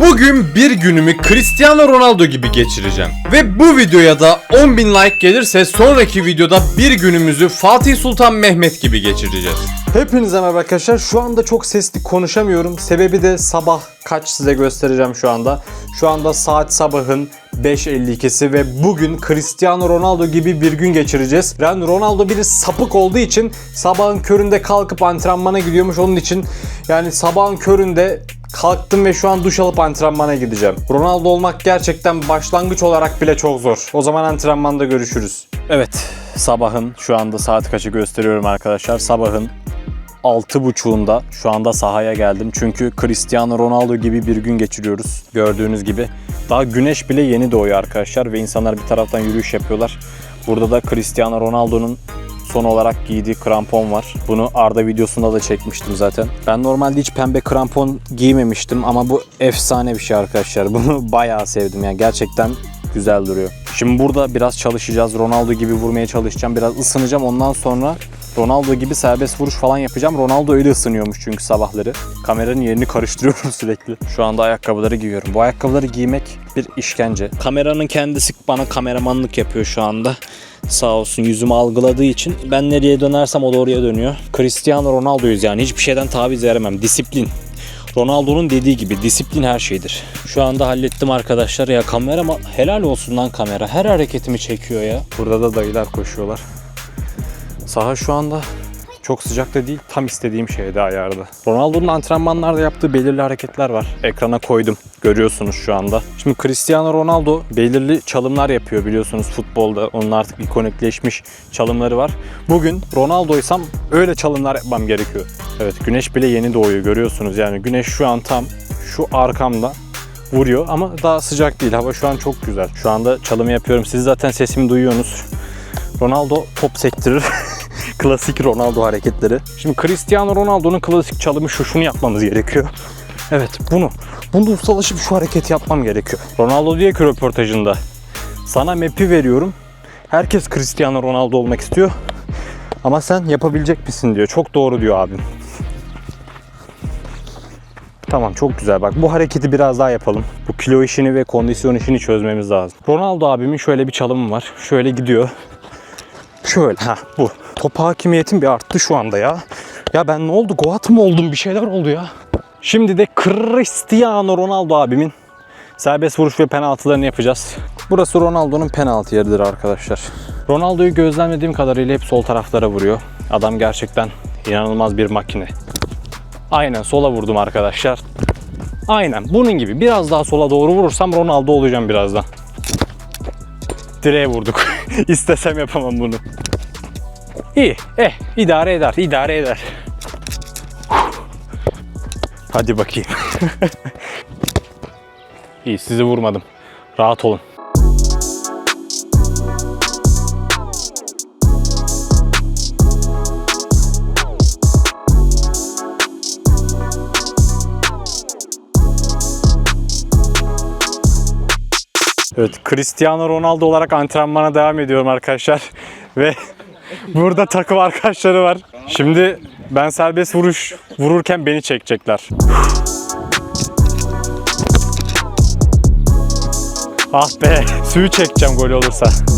Bugün bir günümü Cristiano Ronaldo gibi geçireceğim. Ve bu videoya da 10.000 like gelirse sonraki videoda bir günümüzü Fatih Sultan Mehmet gibi geçireceğiz. Hepinize merhaba arkadaşlar. Şu anda çok sesli konuşamıyorum. Sebebi de sabah kaç size göstereceğim şu anda. Şu anda saat sabahın 5.52'si ve bugün Cristiano Ronaldo gibi bir gün geçireceğiz. Yani Ronaldo biri sapık olduğu için sabahın köründe kalkıp antrenmana gidiyormuş. Onun için yani sabahın köründe kalktım ve şu an duş alıp antrenmana gideceğim. Ronaldo olmak gerçekten başlangıç olarak bile çok zor. O zaman antrenmanda görüşürüz. Evet, sabahın şu anda saat kaçı gösteriyorum arkadaşlar. Sabahın 6.30'unda şu anda sahaya geldim. Çünkü Cristiano Ronaldo gibi bir gün geçiriyoruz. Gördüğünüz gibi. Daha güneş bile yeni doğuyor arkadaşlar ve insanlar bir taraftan yürüyüş yapıyorlar. Burada da Cristiano Ronaldo'nun son olarak giydiği krampon var. Bunu Arda videosunda da çekmiştim zaten. Ben normalde hiç pembe krampon giymemiştim ama bu efsane bir şey arkadaşlar. Bunu bayağı sevdim yani gerçekten güzel duruyor. Şimdi burada biraz çalışacağız. Ronaldo gibi vurmaya çalışacağım. Biraz ısınacağım. Ondan sonra Ronaldo gibi serbest vuruş falan yapacağım. Ronaldo öyle ısınıyormuş çünkü sabahları. Kameranın yerini karıştırıyorum sürekli. Şu anda ayakkabıları giyiyorum. Bu ayakkabıları giymek bir işkence. Kameranın kendisi bana kameramanlık yapıyor şu anda. Sağ olsun yüzümü algıladığı için ben nereye dönersem o da oraya dönüyor. Cristiano Ronaldo'yuz yani hiçbir şeyden taviz veremem. Disiplin. Ronaldo'nun dediği gibi disiplin her şeydir. Şu anda hallettim arkadaşlar ya kamera ama helal olsun lan kamera. Her hareketimi çekiyor ya. Burada da dayılar koşuyorlar. Saha şu anda çok sıcak da değil, tam istediğim şeyde ayarda. Ronaldo'nun antrenmanlarda yaptığı belirli hareketler var. Ekrana koydum. Görüyorsunuz şu anda. Şimdi Cristiano Ronaldo belirli çalımlar yapıyor biliyorsunuz futbolda. Onun artık ikonikleşmiş çalımları var. Bugün Ronaldo'ysam öyle çalımlar yapmam gerekiyor. Evet güneş bile yeni doğuyor görüyorsunuz. Yani güneş şu an tam şu arkamda vuruyor ama daha sıcak değil. Hava şu an çok güzel. Şu anda çalımı yapıyorum. Siz zaten sesimi duyuyorsunuz. Ronaldo top sektirir. klasik Ronaldo hareketleri. Şimdi Cristiano Ronaldo'nun klasik çalımı şu şunu yapmamız gerekiyor. Evet bunu. Bunu ustalaşıp şu hareketi yapmam gerekiyor. Ronaldo diye ki röportajında. Sana map'i veriyorum. Herkes Cristiano Ronaldo olmak istiyor. Ama sen yapabilecek misin diyor. Çok doğru diyor abim. Tamam çok güzel bak bu hareketi biraz daha yapalım. Bu kilo işini ve kondisyon işini çözmemiz lazım. Ronaldo abimin şöyle bir çalımı var. Şöyle gidiyor. Şöyle ha bu. Top hakimiyetim bir arttı şu anda ya. Ya ben ne oldu? Goat mı oldum? Bir şeyler oldu ya. Şimdi de Cristiano Ronaldo abimin serbest vuruş ve penaltılarını yapacağız. Burası Ronaldo'nun penaltı yeridir arkadaşlar. Ronaldo'yu gözlemlediğim kadarıyla hep sol taraflara vuruyor. Adam gerçekten inanılmaz bir makine. Aynen sola vurdum arkadaşlar. Aynen bunun gibi biraz daha sola doğru vurursam Ronaldo olacağım birazdan. Direğe vurduk. İstesem yapamam bunu. İyi, eh idare eder, idare eder. Hadi bakayım. İyi, sizi vurmadım. Rahat olun. Evet, Cristiano Ronaldo olarak antrenmana devam ediyorum arkadaşlar. Ve burada takım arkadaşları var. Şimdi ben serbest vuruş vururken beni çekecekler. Ah be, suyu çekeceğim gol olursa.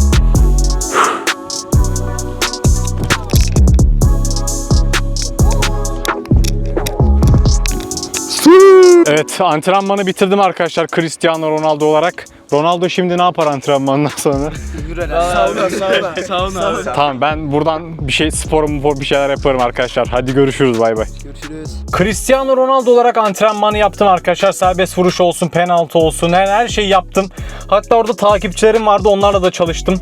Evet, antrenmanı bitirdim arkadaşlar Cristiano Ronaldo olarak. Ronaldo şimdi ne yapar antrenmandan sonra? Sauna, sauna, sauna. Tamam ben buradan bir şey spor mu bir şeyler yaparım arkadaşlar. Hadi görüşürüz bay bay. Görüşürüz. Cristiano Ronaldo olarak antrenmanı yaptım arkadaşlar. Serbest vuruş olsun, penaltı olsun her, her şeyi yaptım. Hatta orada takipçilerim vardı onlarla da çalıştım.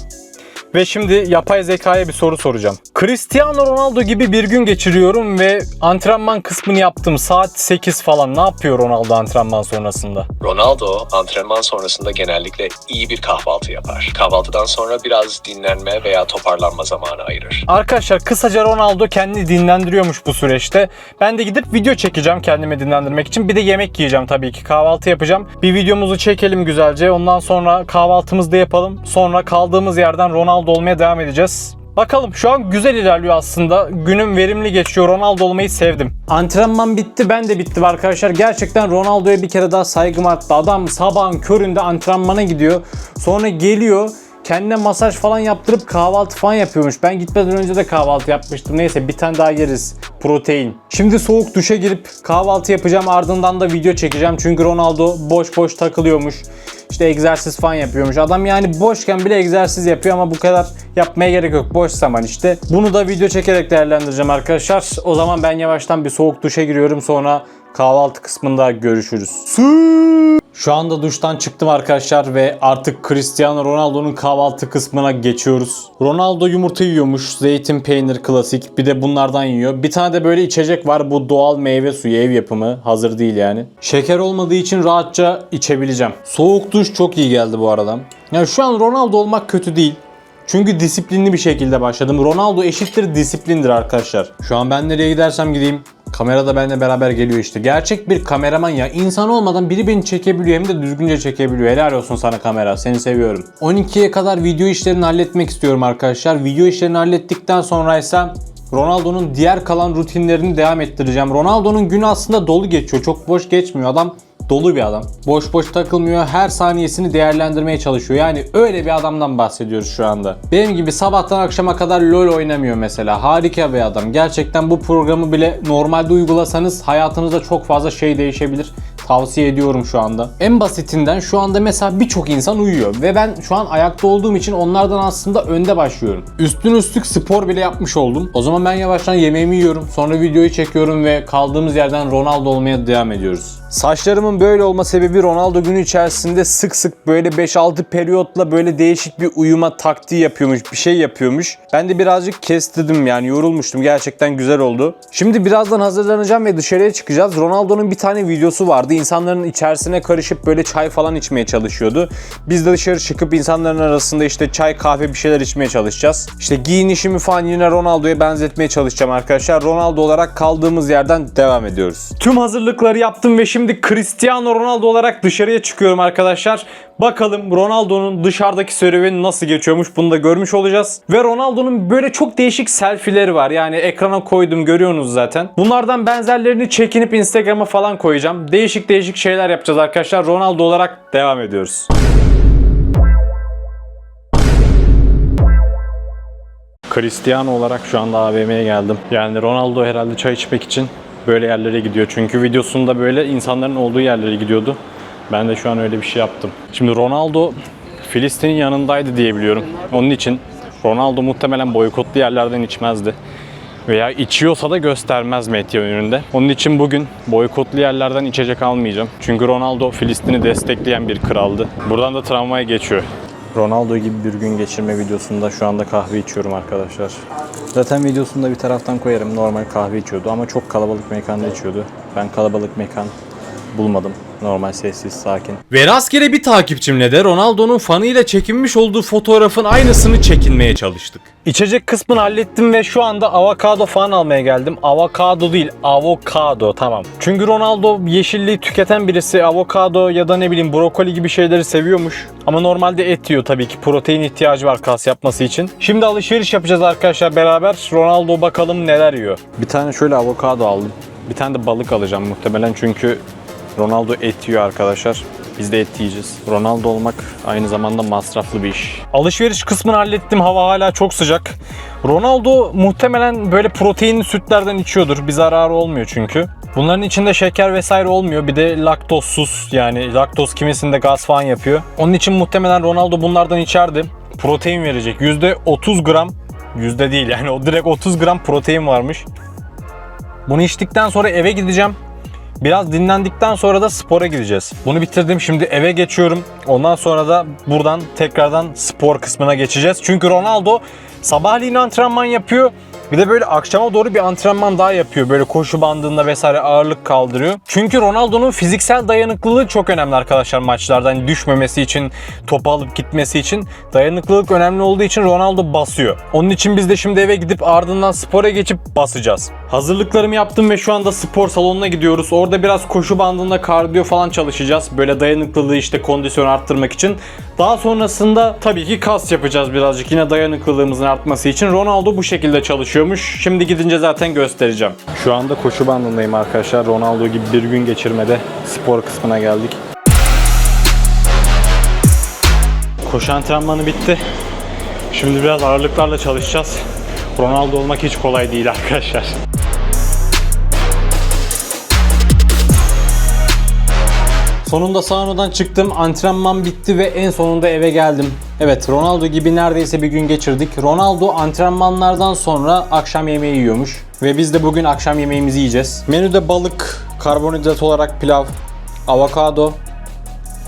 Ve şimdi yapay zekaya bir soru soracağım. Cristiano Ronaldo gibi bir gün geçiriyorum ve antrenman kısmını yaptım. Saat 8 falan. Ne yapıyor Ronaldo antrenman sonrasında? Ronaldo antrenman sonrasında genellikle iyi bir kahvaltı yapar. Kahvaltıdan sonra biraz dinlenme veya toparlanma zamanı ayırır. Arkadaşlar kısaca Ronaldo kendini dinlendiriyormuş bu süreçte. Ben de gidip video çekeceğim kendimi dinlendirmek için. Bir de yemek yiyeceğim tabii ki. Kahvaltı yapacağım. Bir videomuzu çekelim güzelce. Ondan sonra kahvaltımızı da yapalım. Sonra kaldığımız yerden Ronaldo olmaya devam edeceğiz. Bakalım şu an güzel ilerliyor aslında. Günüm verimli geçiyor. Ronaldo olmayı sevdim. Antrenman bitti. Ben de bittim arkadaşlar. Gerçekten Ronaldo'ya bir kere daha saygım arttı. Adam sabahın köründe antrenmana gidiyor. Sonra geliyor. Kendine masaj falan yaptırıp kahvaltı falan yapıyormuş. Ben gitmeden önce de kahvaltı yapmıştım. Neyse bir tane daha yeriz. Protein. Şimdi soğuk duşa girip kahvaltı yapacağım. Ardından da video çekeceğim. Çünkü Ronaldo boş boş takılıyormuş. İşte egzersiz falan yapıyormuş. Adam yani boşken bile egzersiz yapıyor ama bu kadar yapmaya gerek yok. Boş zaman işte. Bunu da video çekerek değerlendireceğim arkadaşlar. O zaman ben yavaştan bir soğuk duşa giriyorum. Sonra kahvaltı kısmında görüşürüz. Şu anda duştan çıktım arkadaşlar ve artık Cristiano Ronaldo'nun kahvaltı kısmına geçiyoruz. Ronaldo yumurta yiyormuş, zeytin, peynir klasik. Bir de bunlardan yiyor. Bir tane de böyle içecek var. Bu doğal meyve suyu ev yapımı. Hazır değil yani. Şeker olmadığı için rahatça içebileceğim. Soğuk duş çok iyi geldi bu arada. Yani şu an Ronaldo olmak kötü değil. Çünkü disiplinli bir şekilde başladım. Ronaldo eşittir disiplindir arkadaşlar. Şu an ben nereye gidersem gideyim Kamera da benimle beraber geliyor işte. Gerçek bir kameraman ya. İnsan olmadan biri beni çekebiliyor hem de düzgünce çekebiliyor. Helal olsun sana kamera. Seni seviyorum. 12'ye kadar video işlerini halletmek istiyorum arkadaşlar. Video işlerini hallettikten sonra ise Ronaldo'nun diğer kalan rutinlerini devam ettireceğim. Ronaldo'nun günü aslında dolu geçiyor. Çok boş geçmiyor. Adam dolu bir adam. Boş boş takılmıyor. Her saniyesini değerlendirmeye çalışıyor. Yani öyle bir adamdan bahsediyoruz şu anda. Benim gibi sabahtan akşama kadar LoL oynamıyor mesela. Harika bir adam. Gerçekten bu programı bile normalde uygulasanız hayatınızda çok fazla şey değişebilir. Tavsiye ediyorum şu anda. En basitinden şu anda mesela birçok insan uyuyor ve ben şu an ayakta olduğum için onlardan aslında önde başlıyorum. Üstün üstlük spor bile yapmış oldum. O zaman ben yavaştan yemeğimi yiyorum. Sonra videoyu çekiyorum ve kaldığımız yerden Ronaldo olmaya devam ediyoruz. Saçlarımın böyle olma sebebi Ronaldo günü içerisinde sık sık böyle 5-6 periyotla böyle değişik bir uyuma taktiği yapıyormuş, bir şey yapıyormuş. Ben de birazcık kestirdim yani yorulmuştum. Gerçekten güzel oldu. Şimdi birazdan hazırlanacağım ve dışarıya çıkacağız. Ronaldo'nun bir tane videosu vardı. İnsanların içerisine karışıp böyle çay falan içmeye çalışıyordu. Biz de dışarı çıkıp insanların arasında işte çay, kahve bir şeyler içmeye çalışacağız. İşte giyinişimi falan yine Ronaldo'ya benzetmeye çalışacağım arkadaşlar. Ronaldo olarak kaldığımız yerden devam ediyoruz. Tüm hazırlıkları yaptım ve şimdi Cristiano Ronaldo olarak dışarıya çıkıyorum arkadaşlar. Bakalım Ronaldo'nun dışarıdaki serüveni nasıl geçiyormuş bunu da görmüş olacağız. Ve Ronaldo'nun böyle çok değişik selfie'leri var. Yani ekrana koydum görüyorsunuz zaten. Bunlardan benzerlerini çekinip Instagram'a falan koyacağım. Değişik değişik şeyler yapacağız arkadaşlar. Ronaldo olarak devam ediyoruz. Cristiano olarak şu anda AVM'ye geldim. Yani Ronaldo herhalde çay içmek için böyle yerlere gidiyor. Çünkü videosunda böyle insanların olduğu yerlere gidiyordu. Ben de şu an öyle bir şey yaptım. Şimdi Ronaldo Filistin'in yanındaydı diye biliyorum. Onun için Ronaldo muhtemelen boykotlu yerlerden içmezdi. Veya içiyorsa da göstermez medya önünde. Onun için bugün boykotlu yerlerden içecek almayacağım. Çünkü Ronaldo Filistin'i destekleyen bir kraldı. Buradan da travmaya geçiyor. Ronaldo gibi bir gün geçirme videosunda şu anda kahve içiyorum arkadaşlar. Zaten videosunda bir taraftan koyarım normal kahve içiyordu ama çok kalabalık mekanda içiyordu. Ben kalabalık mekan bulmadım. Normal sessiz sakin. Ve rastgele bir takipçimle de Ronaldo'nun fanıyla çekinmiş olduğu fotoğrafın aynısını çekinmeye çalıştık. İçecek kısmını hallettim ve şu anda avokado falan almaya geldim. Avokado değil, avokado tamam. Çünkü Ronaldo yeşilliği tüketen birisi avokado ya da ne bileyim brokoli gibi şeyleri seviyormuş. Ama normalde et yiyor tabii ki. Protein ihtiyacı var kas yapması için. Şimdi alışveriş yapacağız arkadaşlar beraber. Ronaldo bakalım neler yiyor. Bir tane şöyle avokado aldım. Bir tane de balık alacağım muhtemelen çünkü Ronaldo et yiyor arkadaşlar. Biz de et yiyeceğiz. Ronaldo olmak aynı zamanda masraflı bir iş. Alışveriş kısmını hallettim. Hava hala çok sıcak. Ronaldo muhtemelen böyle proteinli sütlerden içiyordur. Bir zararı olmuyor çünkü. Bunların içinde şeker vesaire olmuyor. Bir de laktozsuz yani laktoz kimisinde gaz falan yapıyor. Onun için muhtemelen Ronaldo bunlardan içerdi. Protein verecek. %30 gram Yüzde değil yani o direkt 30 gram protein varmış. Bunu içtikten sonra eve gideceğim. Biraz dinlendikten sonra da spora gideceğiz. Bunu bitirdim. Şimdi eve geçiyorum. Ondan sonra da buradan tekrardan spor kısmına geçeceğiz. Çünkü Ronaldo sabahleyin antrenman yapıyor. Bir de böyle akşama doğru bir antrenman daha yapıyor. Böyle koşu bandında vesaire ağırlık kaldırıyor. Çünkü Ronaldo'nun fiziksel dayanıklılığı çok önemli arkadaşlar maçlarda. Hani düşmemesi için, topu alıp gitmesi için dayanıklılık önemli olduğu için Ronaldo basıyor. Onun için biz de şimdi eve gidip ardından spora geçip basacağız. Hazırlıklarımı yaptım ve şu anda spor salonuna gidiyoruz. Orada biraz koşu bandında kardiyo falan çalışacağız. Böyle dayanıklılığı işte kondisyon arttırmak için. Daha sonrasında tabii ki kas yapacağız birazcık yine dayanıklılığımızın artması için. Ronaldo bu şekilde çalışıyormuş. Şimdi gidince zaten göstereceğim. Şu anda koşu bandındayım arkadaşlar. Ronaldo gibi bir gün geçirmede spor kısmına geldik. Koşu antrenmanı bitti. Şimdi biraz ağırlıklarla çalışacağız. Ronaldo olmak hiç kolay değil arkadaşlar. Sonunda saunadan çıktım, antrenman bitti ve en sonunda eve geldim. Evet, Ronaldo gibi neredeyse bir gün geçirdik. Ronaldo antrenmanlardan sonra akşam yemeği yiyormuş. Ve biz de bugün akşam yemeğimizi yiyeceğiz. Menüde balık, karbonhidrat olarak pilav, avokado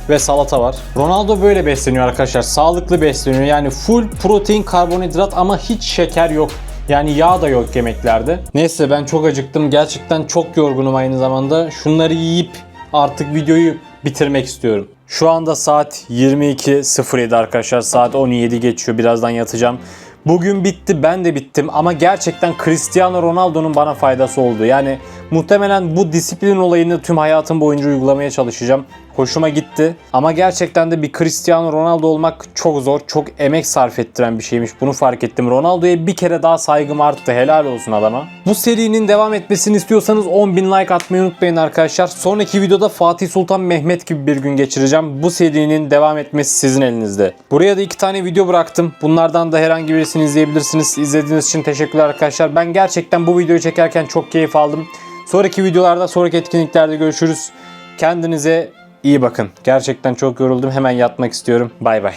ve salata var. Ronaldo böyle besleniyor arkadaşlar. Sağlıklı besleniyor. Yani full protein, karbonhidrat ama hiç şeker yok. Yani yağ da yok yemeklerde. Neyse ben çok acıktım. Gerçekten çok yorgunum aynı zamanda. Şunları yiyip artık videoyu bitirmek istiyorum. Şu anda saat 22.07 arkadaşlar. Saat 17 geçiyor. Birazdan yatacağım. Bugün bitti, ben de bittim ama gerçekten Cristiano Ronaldo'nun bana faydası oldu. Yani muhtemelen bu disiplin olayını tüm hayatım boyunca uygulamaya çalışacağım. Hoşuma gitti ama gerçekten de bir Cristiano Ronaldo olmak çok zor, çok emek sarf ettiren bir şeymiş. Bunu fark ettim. Ronaldo'ya bir kere daha saygım arttı. Helal olsun adama. Bu serinin devam etmesini istiyorsanız 10.000 like atmayı unutmayın arkadaşlar. Sonraki videoda Fatih Sultan Mehmet gibi bir gün geçireceğim. Bu serinin devam etmesi sizin elinizde. Buraya da iki tane video bıraktım. Bunlardan da herhangi birisini izleyebilirsiniz. İzlediğiniz için teşekkürler arkadaşlar. Ben gerçekten bu videoyu çekerken çok keyif aldım. Sonraki videolarda, sonraki etkinliklerde görüşürüz. Kendinize iyi bakın. Gerçekten çok yoruldum. Hemen yatmak istiyorum. Bay bay.